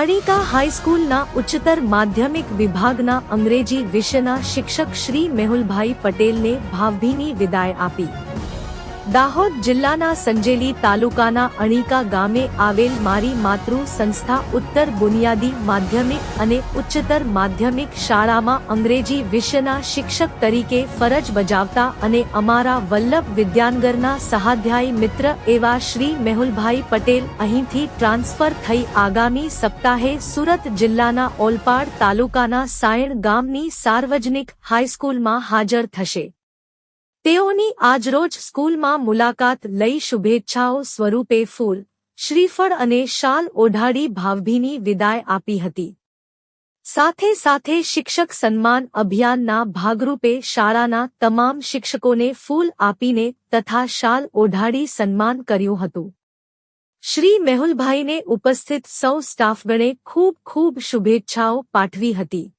અણીકા હાઈસ્કૂલના ઉચ્ચતર માધ્યમિક વિભાગના અંગ્રેજી વિષયના શિક્ષક શ્રી મેહુલભાઈ પટેલને ભાવભીની વિદાય આપી. દાહોદ જિલ્લાના સંજેલી તાલુકાના અણીકા ગામે આવેલ મારી માતૃ સંસ્થા ઉત્તર બુનિયાદી માધ્યમિક અને ઉચ્ચતર માધ્યમિક શાળામાં અંગ્રેજી વિષયના શિક્ષક તરીકે ફરજ બજાવતા અને અમારા વલ્લભ વિદ્યાનગરના સહાધ્યાયી મિત્ર એવા શ્રી મેહુલભાઈ પટેલ અહીંથી ટ્રાન્સફર થઈ આગામી સપ્તાહે સુરત જિલ્લાના ઓલપાડ તાલુકાના સાયણ ગામની સાર્વજનિક હાઈસ્કૂલમાં હાજર થશે. તેઓની આજરોજ સ્કૂલમાં મુલાકાત લઈ શુભેચ્છાઓ સ્વરૂપે ફૂલ, શ્રીફળ અને શાલ ઓઢાડી ભાવભીની વિદાય આપી હતી. સાથે સાથે શિક્ષક સન્માન અભિયાનના ભાગરૂપે શાળાના તમામ શિક્ષકોને ફૂલ આપીને તથા શાલ ઓઢાડી સન્માન કર્યું હતું. શ્રી મેહુલભાઈને ઉપસ્થિત સૌ સ્ટાફગણે ખૂબ ખૂબ શુભેચ્છાઓ પાઠવી હતી.